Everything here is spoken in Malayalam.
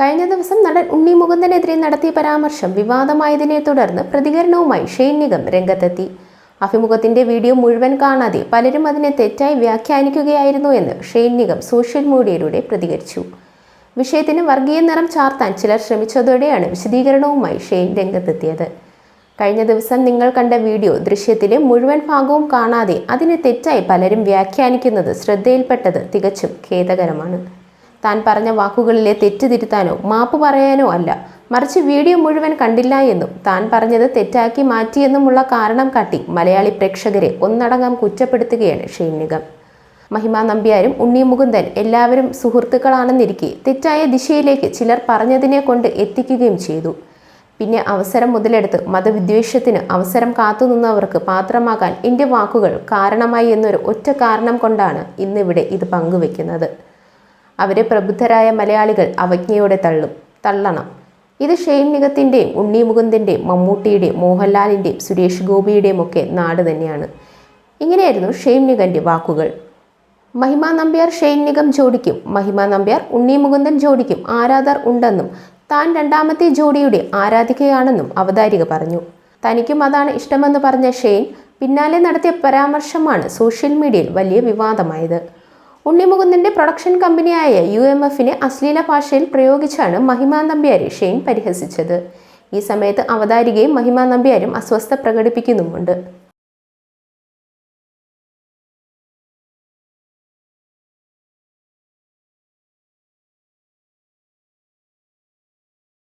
കഴിഞ്ഞ ദിവസം നടൻ ഉണ്ണി മുകുന്ദനെതിരെ നടത്തിയ പരാമർശം വിവാദമായതിനെ തുടർന്ന് പ്രതികരണവുമായി ഷെയ്ൻ നിഗം രംഗത്തെത്തി. അഭിമുഖത്തിന്റെ വീഡിയോ മുഴുവൻ കാണാതെ പലരും അതിനെ തെറ്റായി വ്യാഖ്യാനിക്കുകയായിരുന്നു എന്ന് ഷെയ്ൻ നിഗം സോഷ്യൽ മീഡിയയിലൂടെ പ്രതികരിച്ചു. വിഷയത്തിന് വർഗീയ നിറം ചാർത്താൻ ചിലർ ശ്രമിച്ചതോടെയാണ് വിശദീകരണവുമായി ഷെയ്ൻ രംഗത്തെത്തിയത്. കഴിഞ്ഞ ദിവസം നിങ്ങൾ കണ്ട വീഡിയോ ദൃശ്യത്തിലെ മുഴുവൻ ഭാഗവും കാണാതെ അതിനെ തെറ്റായി പലരും വ്യാഖ്യാനിക്കുന്നത് ശ്രദ്ധയിൽപ്പെട്ടത് തികച്ചും ഖേദകരമാണ്. താൻ പറഞ്ഞ വാക്കുകളിലെ തെറ്റ് തിരുത്താനോ മാപ്പ് പറയാനോ അല്ല. മറിച്ച് വീഡിയോ മുഴുവൻ കണ്ടില്ല എന്നും താൻ പറഞ്ഞത് തെറ്റാക്കി മാറ്റിയെന്നുമുള്ള കാരണം കാട്ടി മലയാളി പ്രേക്ഷകരെ ഒന്നടങ്കം കുറ്റപ്പെടുത്തുകയാണ് ഷെയ്ൻ നിഗം മഹിമ നമ്പ്യാരും ഉണ്ണി മുകുന്ദൻ എല്ലാവരും സുഹൃത്തുക്കളാണെന്നിരിക്കെ തെറ്റായ ദിശയിലേക്ക് ചിലർ പറഞ്ഞതിനെ കൊണ്ട് എത്തിക്കുകയും ചെയ്തു. പിന്നെ അവസരം മുതലെടുത്ത് മതവിദ്വേഷത്തിന് അവസരം കാത്തുനിന്നവർക്ക് പാത്രമാകാൻ എന്റെ വാക്കുകൾ കാരണമായി എന്നൊരു ഒറ്റ കാരണം കൊണ്ടാണ് ഇന്നിവിടെ ഇത് പങ്കുവെക്കുന്നത്. അവരെ പ്രബുദ്ധരായ മലയാളികൾ അവജ്ഞയോടെ തള്ളും തള്ളണം. ഇത് ഷെയ്ൻ നിഗത്തിന്റെയും ഉണ്ണി മുകുന്ദന്റെയും മമ്മൂട്ടിയുടെയും മോഹൻലാലിന്റെയും സുരേഷ് ഗോപിയുടെയും ഒക്കെ നാട് തന്നെയാണ്. ഇങ്ങനെയായിരുന്നു ഷെയ്ൻ നിഗന്റെ വാക്കുകൾ. മഹിമ നമ്പ്യാർ ഷെയ്ൻ നിഗം ജോഡിക്കും മഹിമ നമ്പ്യാർ ഉണ്ണി മുകുന്ദൻ ജോഡിക്കും ആരാധർ ഉണ്ടെന്നും താൻ രണ്ടാമത്തെ ജോഡിയുടെ ആരാധികയാണെന്നും അവതാരിക പറഞ്ഞു. തനിക്കും അതാണ് ഇഷ്ടമെന്ന് പറഞ്ഞ ഷെയ്ൻ പിന്നാലെ നടത്തിയ പരാമർശമാണ് സോഷ്യൽ മീഡിയയിൽ വലിയ വിവാദമായത്. ഉണ്ണിമുകുന്ദന്റെ പ്രൊഡക്ഷൻ കമ്പനിയായ യു എം എഫിനെ അശ്ലീല ഭാഷയിൽ പ്രയോഗിച്ചാണ് മഹിമാ നമ്പ്യാരെ ഷെയ്ൻ പരിഹസിച്ചത്. ഈ സമയത്ത് അവതാരികയും മഹിമാ നമ്പ്യാരും അസ്വസ്ഥ പ്രകടിപ്പിക്കുന്നുമുണ്ട്.